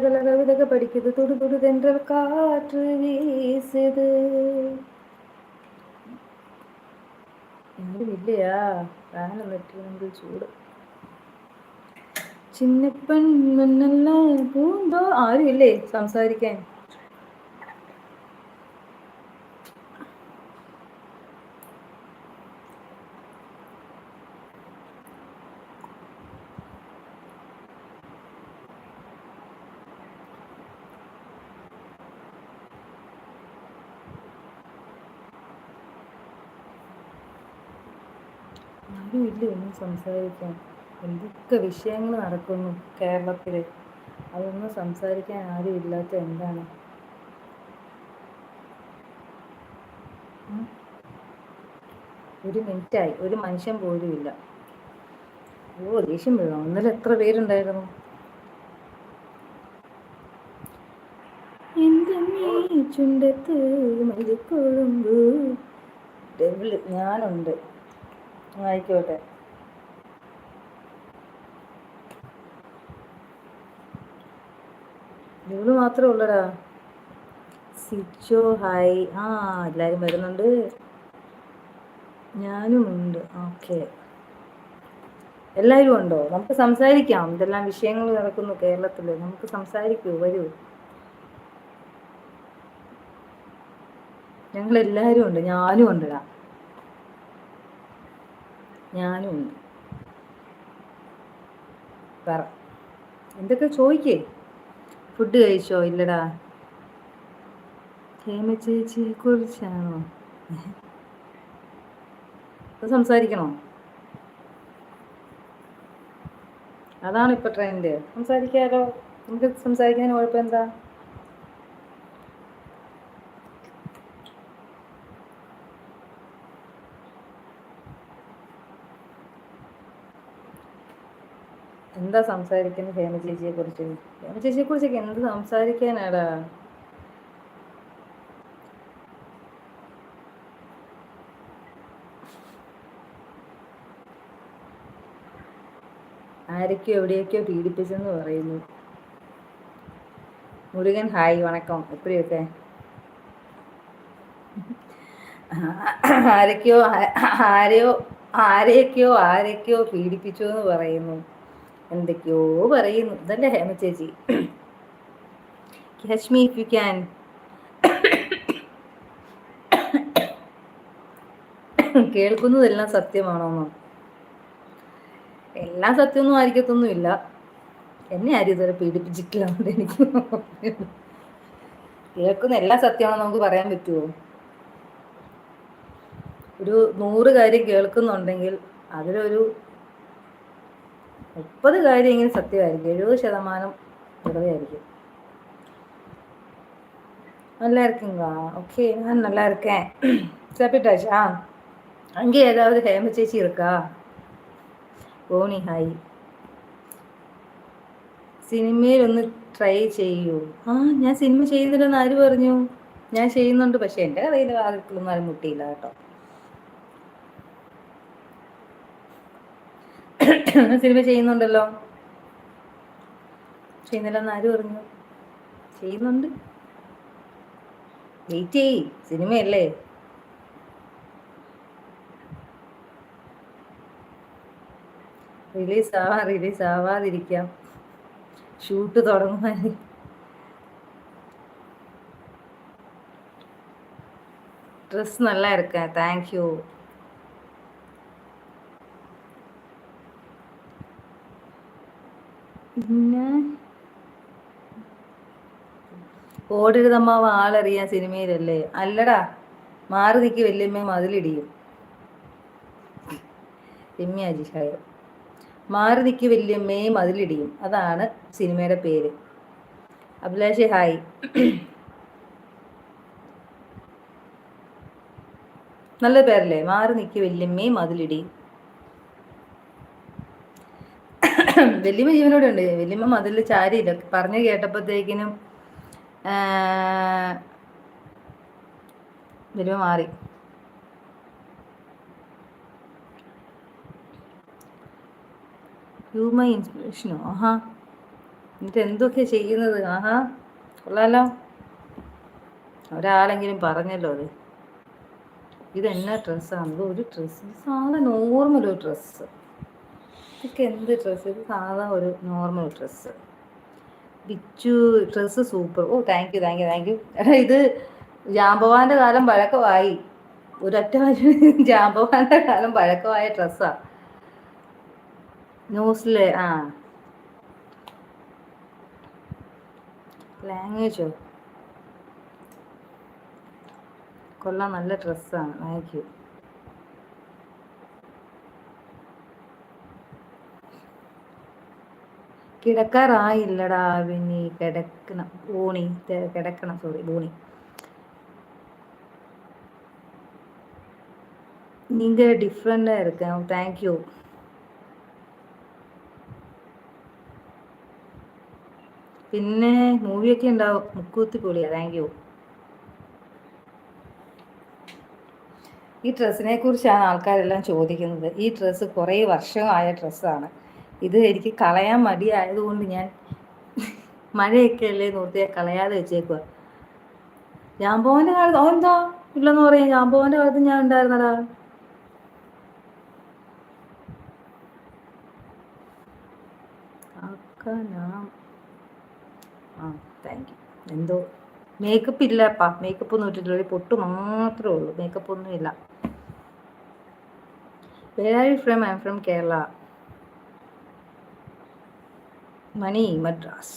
கலகல விதக படிக்குது துடு துடுதென்ற காற்று வீசுது யாரும் இல்லையா வேலை வெற்றி வந்து சூடு ചിന്നപ്പൻ മണ്ണല്ല പൂന്തോ ആരും ഇല്ലേ സംസാരിക്കാൻ ആരും ഇല്ല ഒന്നും സംസാരിക്കാൻ. എന്തൊക്കെ വിഷയങ്ങൾ നടക്കുന്നു കേരളത്തിൽ? അതൊന്നും സംസാരിക്കാൻ ആരും ഇല്ലാത്ത എന്താണ്? ഒരു മിനിറ്റായി ഒരു മനുഷ്യൻ പോലും ഇല്ല. ഓ ദേഷ്യം വീഴണം ഇന്നലെ എത്ര പേരുണ്ടായിരുന്നു? ചുണ്ടത്ത് മല്ലിക്കൊഴുമ്പ് ഞാനുണ്ട്. ആയിക്കോട്ടെ. ഇവൾ മാത്രമേ ഉള്ളടാ. സിച്ചോ ഹായ്. ആ എല്ലാവരും വരുന്നുണ്ട്. ഞാനും ഉണ്ട്. ഓക്കെ. എല്ലാവരും ഉണ്ടോ? നമുക്ക് സംസാരിക്കാം. ഇതെല്ലാം വിഷയങ്ങൾ നടക്കുന്നു കേരളത്തിൽ. നമുക്ക് സംസാരിക്കൂ വരൂ. ഞങ്ങൾ എല്ലാവരും ഉണ്ട്. ഞാനും ഉണ്ടടാ. ഞാനും പറ. എന്തൊക്കെ ചോദിക്കേ? ഫുഡ് കഴിച്ചോ? ഇല്ലടാ. ഹേമ ചേച്ചിയെ കുറിച്ചാണോ? സംസാരിക്കണോ? അതാണ് ഇപ്പൊ ട്രെൻഡ് സംസാരിക്കാലോ? നമുക്ക് സംസാരിക്കാൻ കുഴപ്പം എന്താ എന്താ സംസാരിക്കുന്നത് ഹേമ ചേച്ചിയെ കുറിച്ച്? ഹേമ ചേച്ചിയെ കുറിച്ചൊക്കെ എന്ത് സംസാരിക്കാനാടാ? ആരൊക്കെയോ എവിടെയൊക്കെയോ പീഡിപ്പിച്ചെന്ന് പറയുന്നു. മുരുകൻ ഹായ് വണക്കം. എപ്പോഴൊക്കെ ആരൊക്കെയോ ആരെയോ ആരെയൊക്കെയോ ആരൊക്കെയോ പീഡിപ്പിച്ചു എന്ന് പറയുന്നു. എന്തൊക്കെയോ പറയുന്നു. ഇതല്ലേ ഹേമ ചേച്ചി. Catch me if you can കേൾക്കുന്നതെല്ലാം സത്യമാണോന്നോ എല്ലാം സത്യമൊന്നും ആയിരിക്കത്തൊന്നുമില്ല. എന്നെ ആരും ഇതുവരെ പീഡിപ്പിച്ചിട്ടില്ല എനിക്ക് കേൾക്കുന്ന എല്ലാ സത്യമാണോ നമുക്ക് പറയാൻ പറ്റുമോ ഒരു നൂറ് കാര്യം കേൾക്കുന്നുണ്ടെങ്കിൽ അതിലൊരു മുപ്പത് കാര്യം ഇങ്ങനെ സത്യമായിരിക്കും എഴുപത് ശതമാനം വെറുതെയായിരിക്കും நல்லா இருக்கீங்களா ஓகே நான் நல்லா இருக்கேன் சாப்பிட்டாச்சா அங்கே ஏதாவது ஹேம சேச்சி இருக்கா ഓണി ഹായ് സിനിമയിൽ ഒന്ന് ട്രൈ ചെയ്യൂ ആ ഞാൻ സിനിമ ചെയ്യുന്നില്ലെന്ന് ആര് പറഞ്ഞു ഞാൻ ചെയ്യുന്നുണ്ട് പക്ഷെ എൻ്റെ കഥയിൽ ആർക്കൊന്നും ആരും മുട്ടിയില്ല കേട്ടോ സിനിമ ചെയ്യുന്നുണ്ടല്ലോ. ചെയ്യുന്നില്ലെന്ന് ആര് പറഞ്ഞു? ചെയ്യുന്നുണ്ട്. വെയിറ്റ് ചെയ് സിനിമയല്ലേ? റിലീസ് ആവാം റിലീസ് ആവാതിരിക്കാം. ഷൂട്ട് തുടങ്ങുവാൻ ഡ്രസ് നല്ല ഇരിക്കാൻ താങ്ക് യു പിന്നെ? ഓടരുതമ്മാവ് ആളറിയാൻ സിനിമയിലല്ലേ? അല്ലടാ മാറി നിൽക്കി വല്യമ്മ മതിലിടിയും. രമ്യ അജിഷായ. മാറി നിൽക്കി വല്യമ്മയെ മതിലിടിയും. അതാണ് സിനിമയുടെ പേര്. അഭിലാഷ് ഹായ്. നല്ല പേരല്ലേ? മാറി നിൽക്കി വല്യമ്മയും മതിലിടിയും. വല്യമ്മ ജീവനോടെ ഉണ്ട്. വല്യമ്മ മതിൽ ചാരിയില്ല പറഞ്ഞു കേട്ടപ്പോഴത്തേക്കിനും വല്യമ്മ മാറി. ഹ്യൂമൻ ഇൻസ്പിറേഷനോ ആഹാ. എന്നിട്ട് എന്തൊക്കെ ചെയ്യുന്നത്? ആഹാ. കൊള്ളാലോ. ഒരാളെങ്കിലും പറഞ്ഞല്ലോ അത്. ഇതെന്നാ ഡ്രസ്സാണ് ഇത് ഒരു ഡ്രസ്സ്. സാധാരണ നോർമൽ ഒരു ഡ്രസ്സ്. ഇതൊക്കെ എന്ത് ഡ്രസ്സ് ഇത് സാധാ ഒരു normal dress Bichu dress super oh thank you thank you thank you ഇത് ജാമ്പവാന്റെ കാലം പഴക്കമായി. ഒരൊറ്റ ജാമ്പവാന്റെ കാലം പഴക്കമായ ഡ്രസ്സാ ന്യൂസിലെ ആ. ലാംഗ്വേജോ കൊള്ളാം നല്ല ഡ്രസ്സാണ് താങ്ക് യു കിടക്കാറായില്ലടാ പിന്നെ കിടക്കണം ബോണി കിടക്കണം സോറി ബോണി நீங்க டிஃப்ரெண்டா இருக்கேன் தேங்க்யூ പിന്നെ മൂവിയൊക്കെ ഉണ്ടാവും മുക്കൂത്തി പൊളിയാ താങ്ക് യു ഈ ഡ്രസ്സിനെ കുറിച്ചാണ് ആൾക്കാരെല്ലാം ചോദിക്കുന്നത് ഈ ഡ്രസ്സ് കുറേ വർഷമായ ഡ്രസ്സാണ് ഇത് എനിക്ക് കളയാൻ മടിയായതുകൊണ്ട് ഞാൻ മഴയൊക്കെ അല്ലേ നോക്കിയാൽ കളയാതെ വെച്ചേക്കുക ജാമ്പോവന്റെ കാലത്ത് ഓ എന്താ? ഇല്ലെന്ന് പറയാം ജാമ്പോവന്റെ കാലത്ത് ഞാൻ ഉണ്ടായിരുന്നടാ. ആ താങ്ക് യു എന്തോ മേക്കപ്പ് ഇല്ലപ്പാ. മേക്കപ്പ് ഒന്നും ഇട്ടിട്ടില്ല. ഒരു പൊട്ട് മാത്രമേ ഉള്ളൂ. മേക്കപ്പ് ഒന്നും ഇല്ല you from I from Kerala மணி மெட்ராஸ்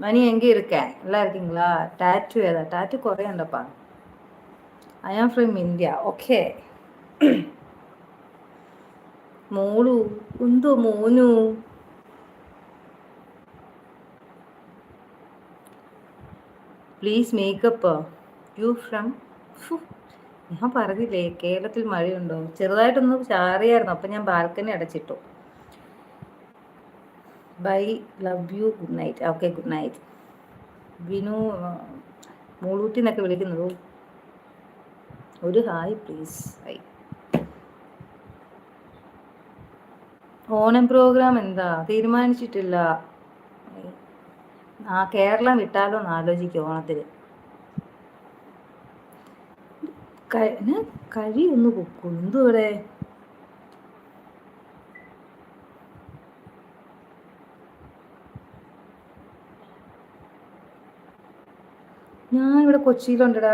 மணி எங்கே இருக்கேன் நல்லா இருக்கீங்களா டாட்டு ஏதா tattoo குறையண்டப்பா I am from India okay മോളു എന്തോ മോനു പ്ലീസ് മേക്കപ്പ് യു ഫ്രം ഞാൻ പറഞ്ഞില്ലേ കേരളത്തിൽ മഴയുണ്ടോ ചെറുതായിട്ടൊന്ന് ചാറിയായിരുന്നു അപ്പം ഞാൻ ബാൽക്കണി അടച്ചിട്ടു Bye love you good night. Okay good night. Vinu മൂളൂട്ടി എന്നൊക്കെ വിളിക്കുന്നത്. ഒരു hi please. Hi Onam programme എന്താ? തീരുമാനിച്ചിട്ടില്ല. ആ കേരളം വിട്ടാലോ എന്ന് ആലോചിക്കും ഓണത്തിന് കഴി ഒന്ന് പൊക്കും. എന്തുവിടെ? ഞാൻ ഇവിടെ കൊച്ചിയിലുണ്ടടാ.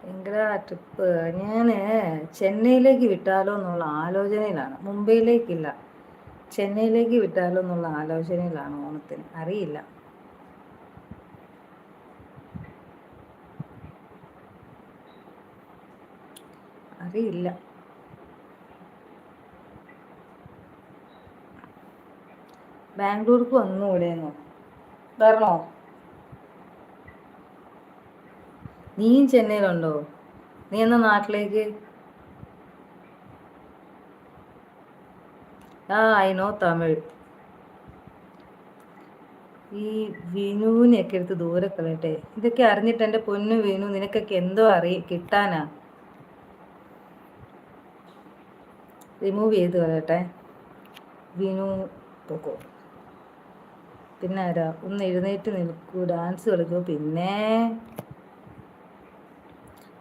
ഭയങ്കര ട്രിപ്പ് ഞാൻ ചെന്നൈയിലേക്ക് വിട്ടാലോ എന്നുള്ള ആലോചനയിലാണ്. മുംബൈയിലേക്കില്ല. ചെന്നൈയിലേക്ക് വിട്ടാലോ എന്നുള്ള ആലോചനയിലാണ് ഓണത്തിന്. അറിയില്ല. അറിയില്ല. ബാംഗ്ലൂർക്ക് വന്നുകൂടെയെന്നോ വരണോ നീയും ചെന്നൈയിലുണ്ടോ? നീ എന്നാ നാട്ടിലേക്ക്? ആ ഐ നോ തമിഴ്. ഈ വിനുവിനെയൊക്കെ എടുത്ത് ദൂരെ കളയട്ടെ ഇതൊക്കെ അറിഞ്ഞിട്ട് എന്റെ പൊന്നു വിനു നിനക്കൊക്കെ എന്തോ അറി കിട്ടാനാ? റിമൂവ് ചെയ്ത് കളയട്ടെ. വിനു പോക്കോ. പിന്നെ ആരാ? ഒന്ന് എഴുന്നേറ്റ് നിൽക്കൂ ഡാൻസ് കളിക്കൂ. പിന്നെ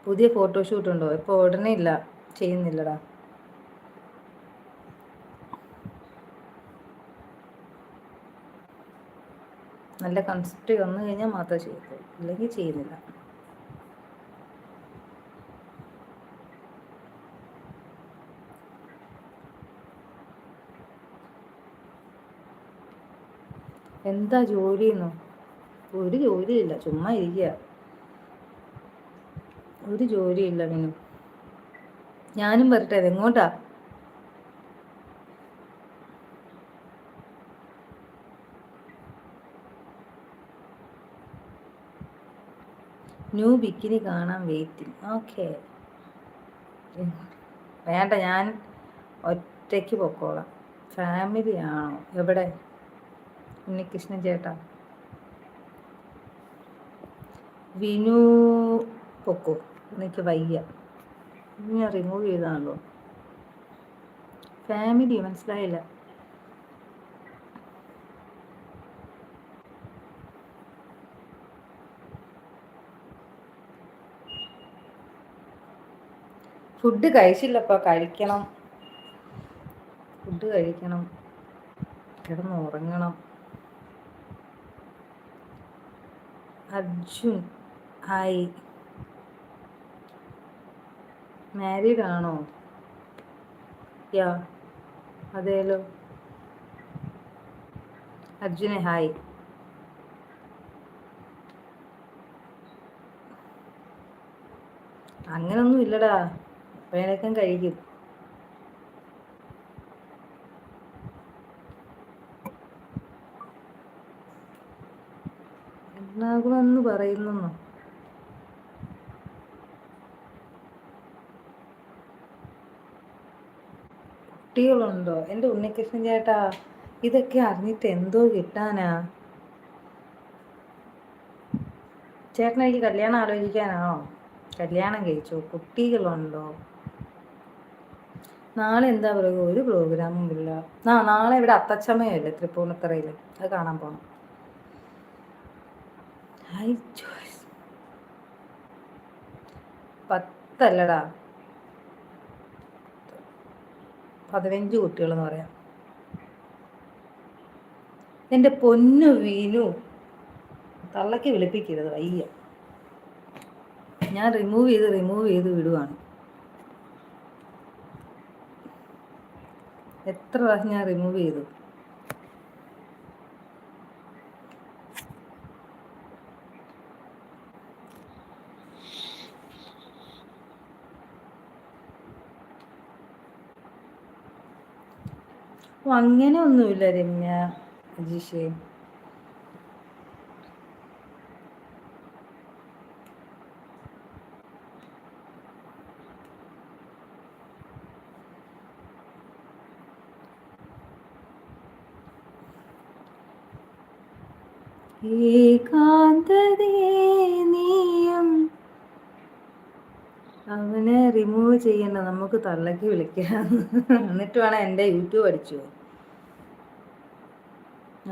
പുതിയ ഫോട്ടോഷൂട്ട് ഉണ്ടോ? ഇപ്പോൾ ഉടനെ ഇല്ല. ചെയ്യുന്നില്ലടാ. നല്ല കൺസെപ്റ്റ് വന്നു കഴിഞ്ഞാൽ മാത്രമേ ചെയ്യത്തുള്ളൂ. ഇല്ലെങ്കിൽ ചെയ്യുന്നില്ല. എന്താ ജോലിയെന്നോ? ഒരു ജോലിയില്ല ചുമ്മാ ഇരിക്കുക ഒരു ജോലിയില്ല മിനു. ഞാനും വരട്ടെ എങ്ങോട്ടാ? ന്യൂ ബിക്കിനി കാണാൻ വെയിറ്റിംഗ് ഓക്കെ. വേണ്ട ഞാൻ ഒറ്റയ്ക്ക് പൊക്കോളാം. ഫാമിലി ആണോ? എവിടെ? ഉണ്ണികൃഷ്ണൻ ചേട്ടാ. വിനു പൊക്കോ? എനിക്ക് വയ്യ. ഞാൻ റിമൂവ് ചെയ്താണല്ലോ. ഫാമിലി മനസ്സിലായില്ല. ഫുഡ് കഴിച്ചില്ലപ്പ കഴിക്കണം. ഫുഡ് കഴിക്കണം. കിടന്ന് അർജുൻ ഹായ്. മാരീഡ് ആണോ? യാ അതേലോ. അർജുനെ ഹായ്. അങ്ങനൊന്നും ഇല്ലടാ. എപ്പോഴേക്കും കഴിക്കും. എന്ന് പറയുന്നു. കുട്ടികളുണ്ടോ? എന്റെ ഉണ്ണികൃഷ്ണൻ ചേട്ടാ ഇതൊക്കെ അറിഞ്ഞിട്ട് എന്തോ കിട്ടാനാ? ചേട്ടൻ എനിക്ക് കല്യാണം ആലോചിക്കാനാണോ? കല്യാണം കഴിച്ചോ? കുട്ടികളുണ്ടോ? നാളെ എന്താ പറയുക? ഒരു പ്രോഗ്രാമും ഇല്ല. ആ നാളെ ഇവിടെ അത്തച്ചമയല്ലേ തൃപ്പൂണിത്തറയിൽ അത് കാണാൻ പോകണം ഹൈ ജോയ്സ് പത്തല്ലടാ. പതിനഞ്ച് കുട്ടികളെന്ന് പറയാം. എന്റെ പൊന്നു വീനു. തള്ളക്ക് വിളിപ്പിക്കരുത് വയ്യ. ഞാൻ റിമൂവ് ചെയ്ത് റിമൂവ് ചെയ്ത് വിടുവാണ്. എത്ര പ്രാവശ്യം ഞാൻ റിമൂവ് ചെയ്തു? അങ്ങനെ ഒന്നുമില്ല രമ്യ അജീഷേ. ഏകാന്തതേ നീയും അവനെ റിമൂവ് ചെയ്യണ്ട നമുക്ക് തള്ളക്ക് വിളിക്കാം. എന്നിട്ട് വേണം എന്റെ യൂട്യൂബ് അടിച്ചു.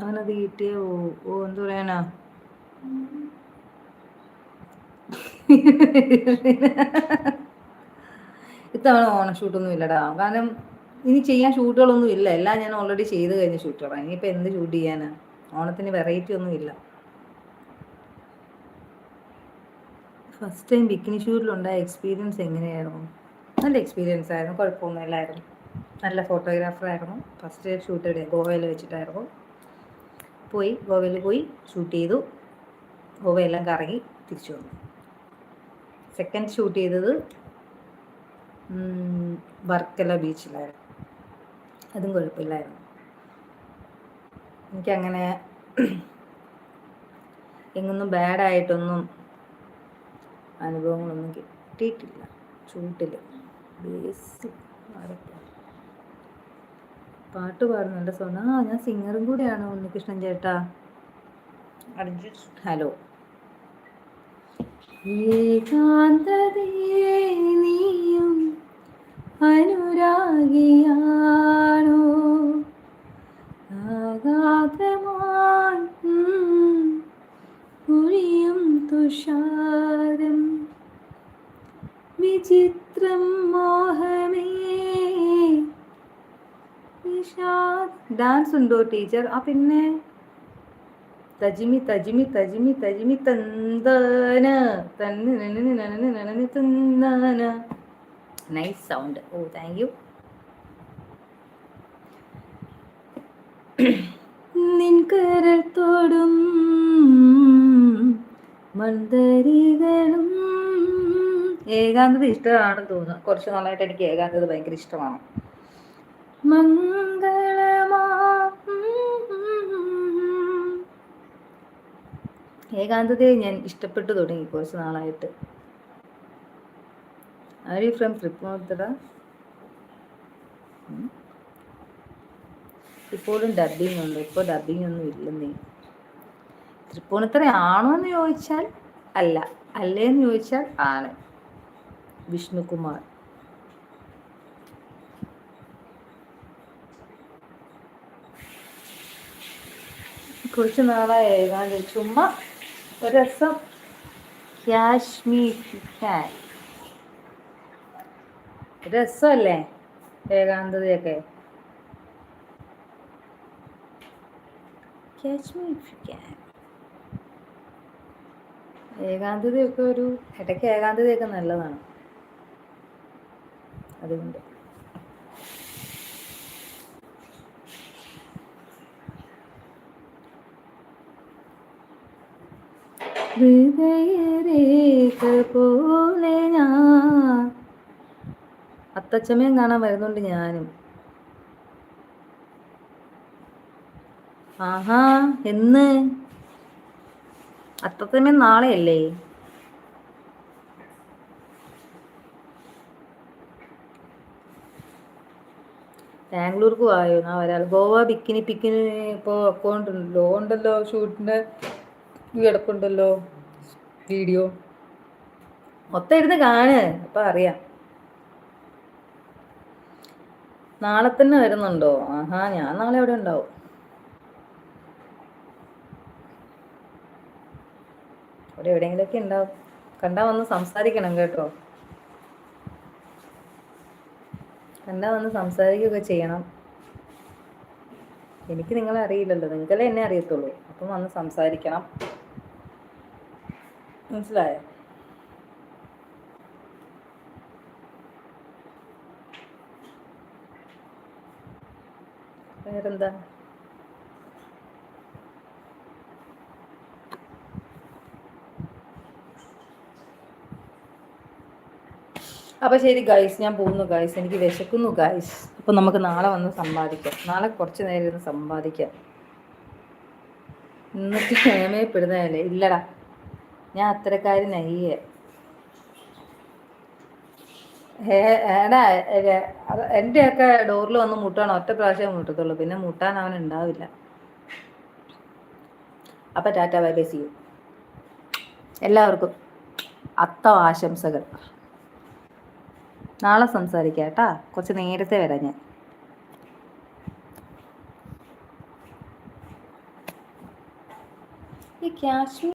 അവനത് കിട്ടിയ ഓ എന്ത് പറയാനാ? ഇത്തവണ ഓണ ഇല്ലടാ. കാരണം ഇനി ചെയ്യാൻ ഷൂട്ടുകളൊന്നും ഇല്ല. എല്ലാം ഞാൻ ഓൾറെഡി ചെയ്ത് കഴിഞ്ഞ ഷൂട്ടുകളാണ് ഇനിയിപ്പോൾ എന്ത് ഷൂട്ട് ചെയ്യാനാ? ഓണത്തിന് വെറൈറ്റി ഒന്നും ഇല്ല. ഫസ്റ്റ് ടൈം ബിക്കിനി ഷൂട്ടിലുണ്ടായ എക്സ്പീരിയൻസ് എങ്ങനെയായിരുന്നു? നല്ല എക്സ്പീരിയൻസ് ആയിരുന്നു. കുഴപ്പമൊന്നുമില്ലായിരുന്നു. നല്ല ഫോട്ടോഗ്രാഫർ ആയിരുന്നു. ഫസ്റ്റ് ഷൂട്ട് ഗോവയിൽ വെച്ചിട്ടായിരുന്നു. പോയി ഗോവയിൽ പോയി ഷൂട്ട് ചെയ്തു. ഗോവയെല്ലാം കറങ്ങി തിരിച്ചു വന്നു. സെക്കൻഡ് ഷൂട്ട് ചെയ്തത് വർക്കല ബീച്ചിലായിരുന്നു. അതും കുഴപ്പമില്ലായിരുന്നു. എനിക്കങ്ങനെ എങ്ങൊന്നും ബാഡായിട്ടൊന്നും അനുഭവങ്ങളൊന്നും കിട്ടിയിട്ടില്ല. ചൂട്ടിൽ ബേസിക് പാട്ട് പാടുന്നുണ്ട് സോണ ആ ഞാൻ സിംഗറും കൂടെയാണ് ഉണ്ണികൃഷ്ണൻ ചേട്ടാ. ഹലോ. ഏകാന്തതേ നീയും അനുരാഗിയാണോ? ആഘാതമായി ഒഴിയും തുഷാരം വിചിത്രം മോഹമേ ഡാൻസ് ഉണ്ടോ ടീച്ചർ ആ പിന്നെ? തജിമി തജിമി തജിമി തജിമി തന്തന. തന്ന nice sound oh thank you നിൻകരത്തോടും മന്ദരികളും. ഏകാന്തത ഇഷ്ടമാണെന്ന് തോന്നുന്നു. കുറച്ച് നാളായിട്ട് എനിക്ക് ഏകാന്തത ഭയങ്കര ഇഷ്ടമാണ്. മംഗളമാ. ഏകാന്തതയെ ഞാൻ ഇഷ്ടപ്പെട്ടു തുടങ്ങി കുറച്ച് നാളായിട്ട്. ആര് ഫ്രം തൃപ്പൂണിത്തറ ഇപ്പോഴും ഡബിങ് ഉണ്ട്. ഇപ്പോൾ ഡബിങ് ഒന്നും ഇല്ലെന്നേ. തൃപ്പൂണിത്ര ആണോ എന്ന് ചോദിച്ചാൽ അല്ല. അല്ലേന്ന് ചോദിച്ചാൽ ആണ്. വിഷ്ണുകുമാർ. കുറച്ച് നാളായി എഴുതാൻ ചുമ്മാ ഒരു രസം കാശ്മീർ രസമല്ലേ ഏകാന്തതയൊക്കെ? ഏകാന്തതയൊക്കെ ഒരു ഇടയ്ക്ക് ഏകാന്തതയൊക്കെ നല്ലതാണ്. അതുകൊണ്ട്. പോലെ ഞാൻ. അത്തച്ചമയം കാണാൻ വരുന്നുണ്ട് ഞാനും. ആഹാ എന്ന്? അത്തച്ചമയം നാളെയല്ലേ? ബാംഗ്ലൂർക്ക് പോയോ? ഞാൻ ഒരാൾ ഗോവ ബിക്കിനി പിക്കിനി ഇപ്പോ അക്കൗണ്ട് ഉണ്ടല്ലോ ഉണ്ടല്ലോ കിടപ്പുണ്ടല്ലോ വീഡിയോ. മൊത്തം ഇരുന്ന് കാണ് അപ്പം അറിയാം. നാളെ തന്നെ വരുന്നുണ്ടോ? ആഹാ ഞാൻ നാളെ അവിടെ ഉണ്ടാവും. അവിടെ എവിടെയെങ്കിലുമൊക്കെ ഉണ്ടാവും. കണ്ടാ വന്ന് സംസാരിക്കണം കേട്ടോ. കണ്ടാ വന്ന് സംസാരിക്കുകയൊക്കെ ചെയ്യണം. എനിക്ക് നിങ്ങളെ അറിയില്ലല്ലോ. നിങ്ങളെ എന്നെ അറിയത്തുള്ളൂ. അപ്പം വന്ന് സംസാരിക്കണം. മനസ്സിലായോ? വേറെന്താ? അപ്പോൾ ശരി ഗൈസ് ഞാൻ പോകുന്നു ഗൈസ് എനിക്ക് വിശക്കുന്നു ഗൈസ് അപ്പോൾ നമുക്ക് നാളെ വന്ന് സമ്പാദിക്കാം. നാളെ കുറച്ച് നേരം ഇരുന്ന് സമ്പാദിക്കാം. എന്നിട്ട് നിയമയപ്പെടുന്നതല്ലേ ഇല്ലടാ. ഞാൻ അത്തരക്കാരനയ്യേ എന്റെ എന്റെയൊക്കെ ഡോറിൽ വന്ന് മുട്ടാണ് ഒറ്റ പ്രാവശ്യം മുട്ടത്തുള്ളൂ. പിന്നെ മുട്ടാൻ അവൻ ഉണ്ടാവില്ല. അപ്പം ടാറ്റ ബൈ ബൈ സി എല്ലാവർക്കും അത്ത ആശംസകൾ. നാളെ സംസാരിക്കാം കേട്ടാ. കുറച്ച് നേരത്തെ വരാം ഞാൻ. ഈ കാശ്മീർ